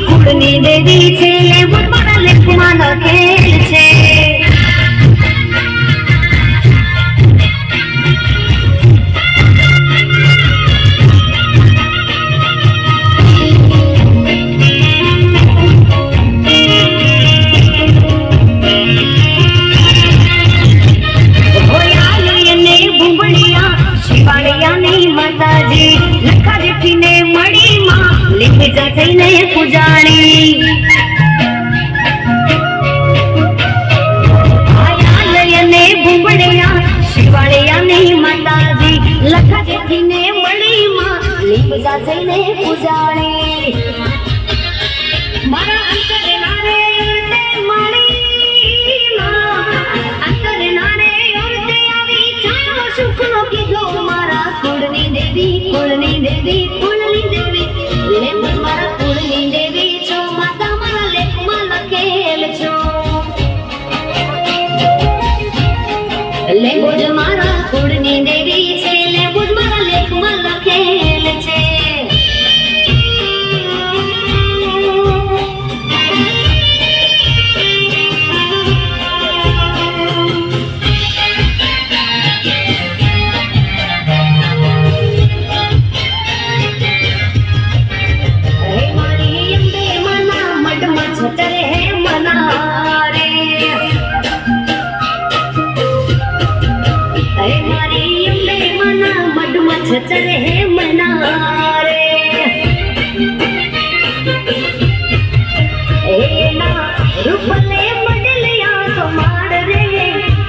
કુળની દેવી છે એવું પણ લેખમાં લખેલ છે શિવાળિયાની માતાજી લખા જેઠીને পূজারি mango jam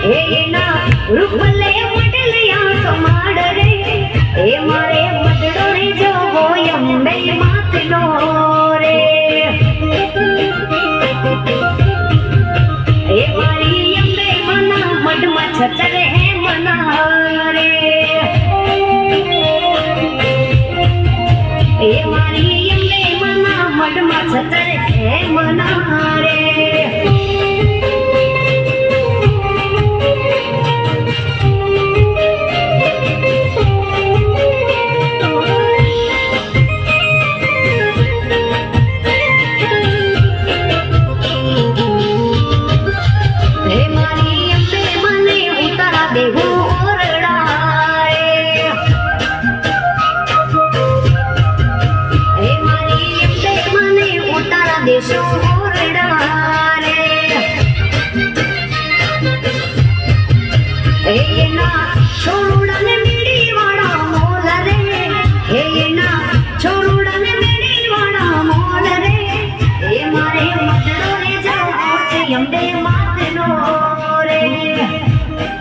એના રૂપલે મડલિયા કમાડ રે. એ મારે મડડો રે જો હોય અંબે માતનો રે. એ મારી મના મઢમાં છતરે મના રે. એ મારી અંબે મના મડમાં છતરે હે મના રે.